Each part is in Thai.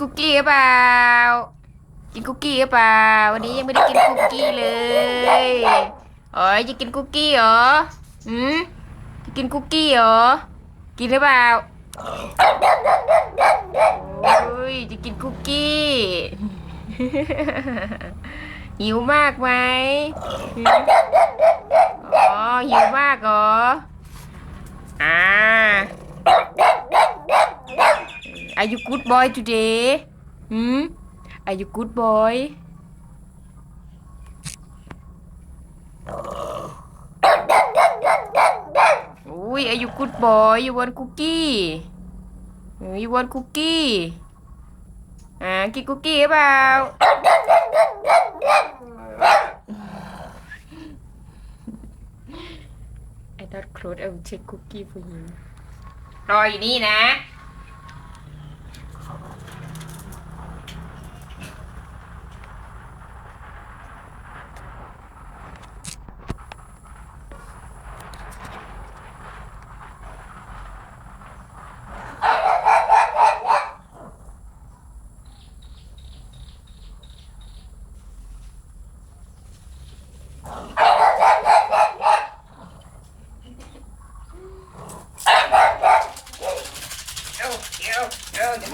คุกกี้หรือเปล่า กินคุกกี้หรือเปล่า วันนี้ยังไม่ได้กินคุกกี้เลยอ๋อจะกินคุกกี้เหรออืมจะกินคุกกี้เหรอ กินหรือเปล่าโอ้ยจะกินคุกกี้หิวมากไหมอ๋อหิวมากเหรออ่า Are you good boy today หืม Are you good boy อุ้ย Are you good boy you want cookie เออ you want cookie อ่า กินคุกกี้หรือเปล่า I not close I will check cookie for you รออยู่นี่นะ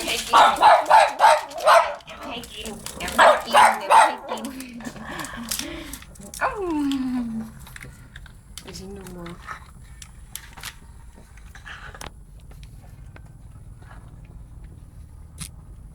ให้กินอย่าให้กินอย่าให้กินอย่าให้กิน